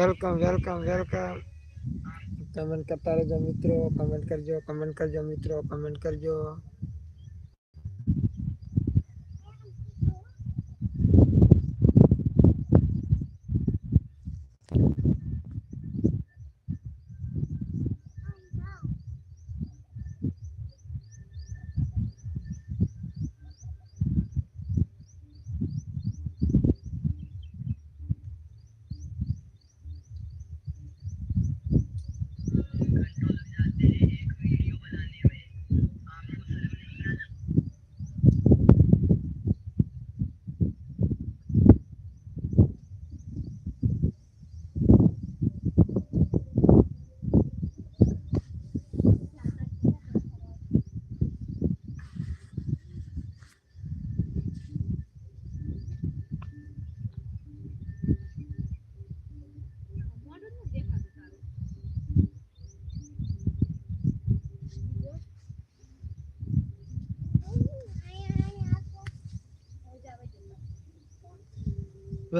Welcome welcome welcome comment કરતા રહેજો મિત્રો કમેન્ટ કરજો કમેન્ટ કરજો મિત્રો કમેન્ટ કરજો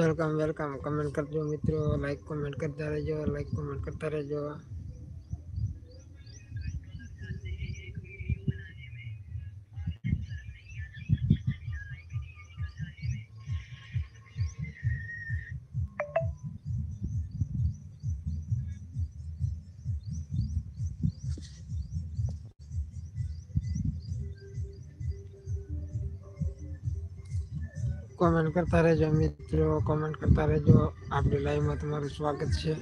વેલકમ વેલકમ કમેન્ટ કરજો મિત્રો લાઈક કોમેન્ટ કરતા રહેજો લાઈક કોમેન્ટ કરતા રહેજો કોમેન્ટ કરતા રહેજો મિત્રો કોમેન્ટ કરતા રહેજો આપણી લાઈવમાં તમારું સ્વાગત છે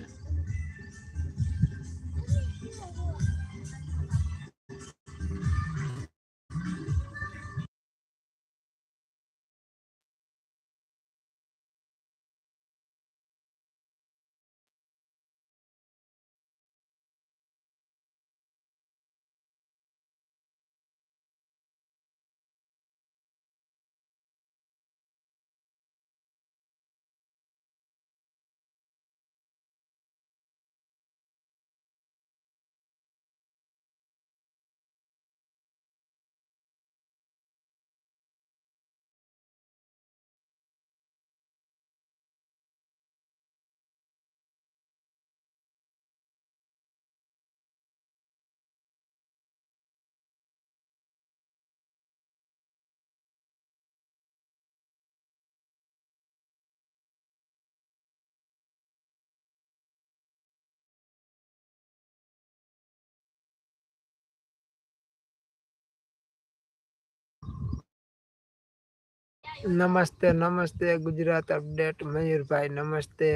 नमस्ते नमस्ते गुजरात अपडेट मयूर भाई नमस्ते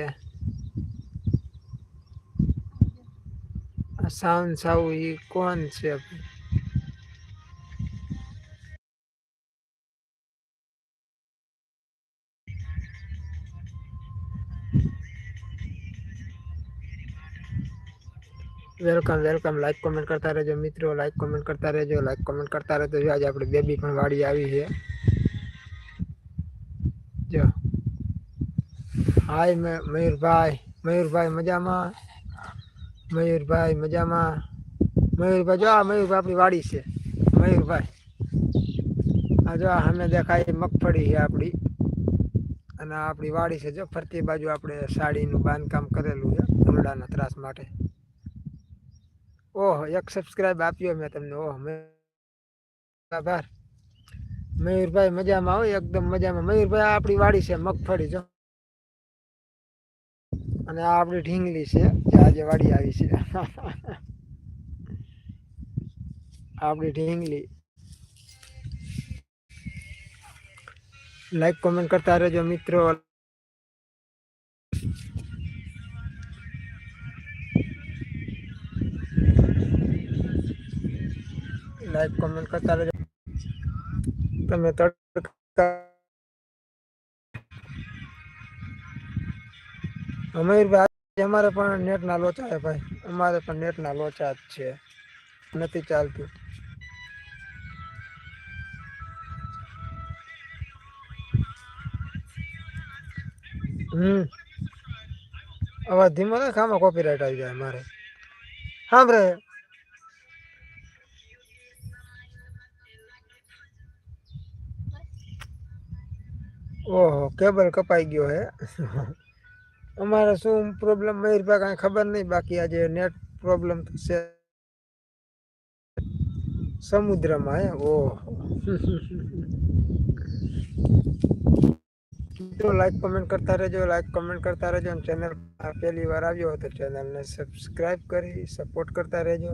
असाउन साहु ये कौन से वेलकम वेलकम लाइक कमेंट करता रहे जो मित्रों लाइक कमेंट करता रहे जो लाइक कमेंट करता रहे तो आज आप बेबी पड़ी आई है જો હાય મયુરભાઈ મયુરભાઈ મજામાં મયુરભાઈ મજામાં મયુરભાઈ જો આ મયુરભાઈ આપણી વાડી છે મયુરભાઈ આ જો સામે દેખાય મગફળી છે આપણી અને આપણી વાડી છે જો ફરતી બાજુ આપણે સાડીનું બાંધકામ કરેલું છે ધમડાના ત્રાસ માટે ઓહ એક સબસ્ક્રાઇબ આપ્યો મેં તમને ઓહ મેં આભાર મયુરભાઈ મજામાં હોય એકદમ મજામાં મયુરભાઈ આપણી વાડી છે મગફળી જો અને આ આપણી ઢીંગલી છે જે આજે વાડી આવી છે આપડી ઢીંગલી લાઈક કોમેન્ટ કરતા રહેજો મિત્રો લાઈક કોમેન્ટ કરતા રહેજો the method अमीर भाई हमारे पर नेट ना लोचा है भाई हमारे पर नेट ना लोचा अच्छे नहीं चलती हम्म अब दिमाग खामा कॉपीराइट आ गया हमारे हाँ भाई ઓહો કેબલ કપાઈ ગયો હે અમારે શું પ્રોબ્લેમ મયુરભાઈ કાંઈ ખબર નહીં બાકી આજે નેટ પ્રોબ્લેમ થશે સમુદ્રમાં હે ઓહો મિત્રો લાઈક કમેન્ટ કરતા રહેજો લાઈક કમેન્ટ કરતા રહેજો અને ચેનલ પહેલી વાર આવ્યો હોય તો ચેનલને સબસ્ક્રાઈબ કરી સપોર્ટ કરતા રહેજો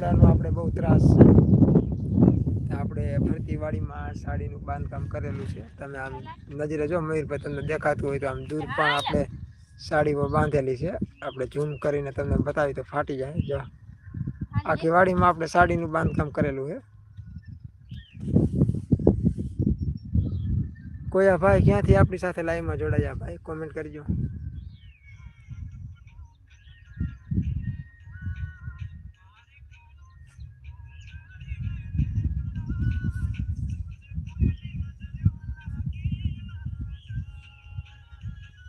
કોરડાનો આપણે બહુ ત્રાસ છે આપણે ફરતીવાડીમાં સાડીનું બાંધકામ કરેલું છે તમે આમ નજરે જો મયુરભાઈ તમને દેખાતું હોય તો આમ દૂર પણ આપણે સાડીઓ બાંધેલી છે આપણે ઝૂમ કરીને તમને બતાવી તો ફાટી જાય જો આખી વાડીમાં આપણે સાડીનું બાંધકામ કરેલું છે કોઈ ભાઈ ક્યાંથી આપણી સાથે લાઈવમાં જોડાયા ભાઈ કોમેન્ટ કરજો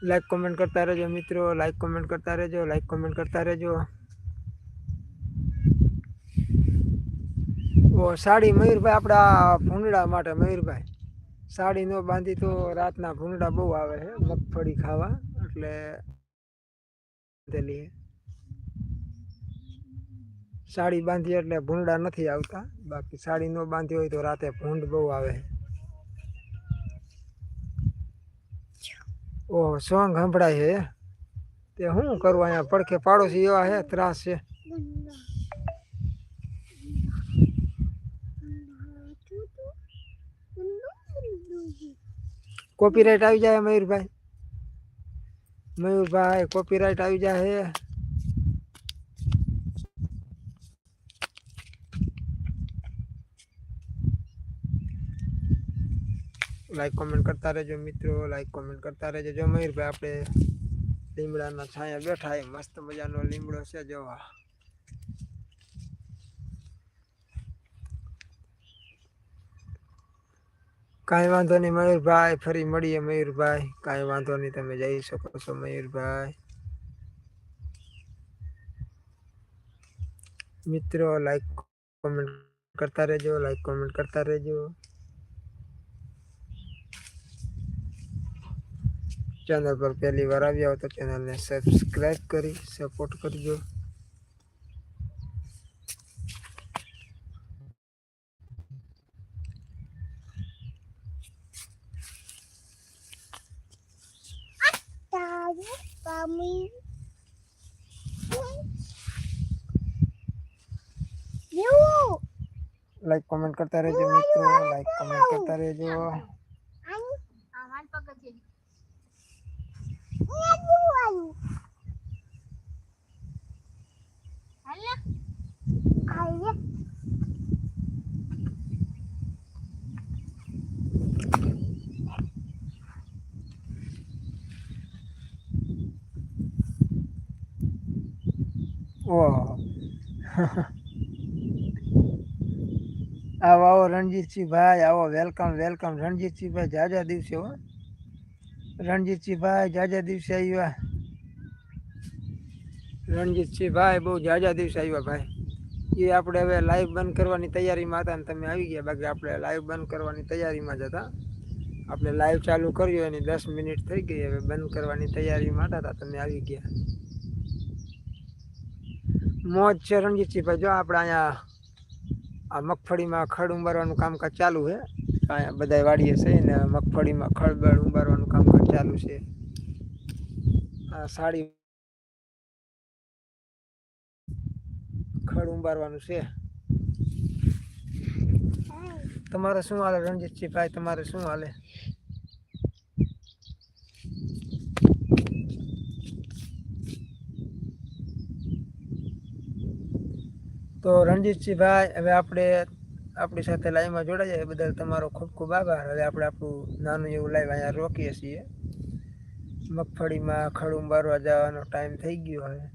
લાઈક કોમેન્ટ કરતા રહેજો મિત્રો લાઈક કોમેન્ટ કરતા રહેજો લાઈક કોમેન્ટ કરતા રહેજો ઓ સાડી મયુરભાઈ આપણા ભૂંડડા માટે મયુરભાઈ સાડી ન બાંધી તો રાતના ભૂંડા બહુ આવે છે મગફળી ખાવા એટલે બાંધેલી સાડી બાંધી એટલે ભૂંડા નથી આવતા બાકી સાડી ન બાંધી હોય તો રાતે ભૂંડ બહુ આવે છે ओ सोंग हमड़ा है ते हूं करू आया पड़खे पाड़ोसी एवा है त्रास से कॉपीराइट आ जाए मयूर भाई मयूर भाई कॉपीराइट आ जाए लाइक कमेंट करता रहो मित्रों लाइक कमेंट करता रहो जो मयूर भाई अपने लीमड़ा छाया बैठा है मस्त मजा ना लीमड़ो से जो कहीं बाधो नहीं मयूर भाई फरी मड़ी मयूर भाई कई बाधो नहीं ते जा सको मयूर भाई मित्रों लाइक कमेंट करता रहो लाइक कमेंट करता रहो ચેનલ પર પહેલી વાર આવ્યા હો તો ચેનલને સબસ્ક્રાઈબ કરી સપોર્ટ કરજો Mommy. લાઈક કોમેન્ટ કરતા રહેજો મિત્રો લાઈક કોમેન્ટ કરતા રહેજો આવો આવો રણજીતસિંહ ભાઈ આવો વેલકમ વેલકમ રણજીતસિંહ ભાઈ જાજા દિવસે હો રણજીતસિંહ ભાઈ જાજા દિવસે આવ્યા રણજીતસિંહ ભાઈ બહુ જાજા દિવસે આવ્યા ભાઈ એ આપણે હવે લાઈવ બંધ કરવાની તૈયારીમાં હતા ને તમે આવી ગયા બાકી આપણે લાઈવ બંધ કરવાની તૈયારીમાં જ હતા આપણે લાઈવ ચાલુ કર્યું એની દસ મિનિટ થઈ ગઈ હવે બંધ કરવાની તૈયારીમાં હતા તમે આવી ગયા મોજ છે રણજીતસિંહભાઈ જો આપણે અહીંયા આ મગફળીમાં ખડ ઉંબારવાનું કામકાજ ચાલુ છે અહીંયા બધા વાડીએ છે ને મગફળીમાં ખડ બળ ઉંબારવાનું કામકાજ ચાલુ છે આ સાડી ખડ ઉંબારવાનું છે તમારે શું હાલે ભાઈ તમારે શું હાલે તો રણજીતસિંહભાઈ હવે આપણે આપણી સાથે લાઈવમાં જોડાઈ જાય એ બદલ તમારો ખૂબ ખૂબ આભાર હવે આપણે આપણું નાનું એવું લાઈવ અહીંયા રોકીએ છીએ મગફળીમાં ખડું બારવા જવાનો ટાઈમ થઈ ગયો હવે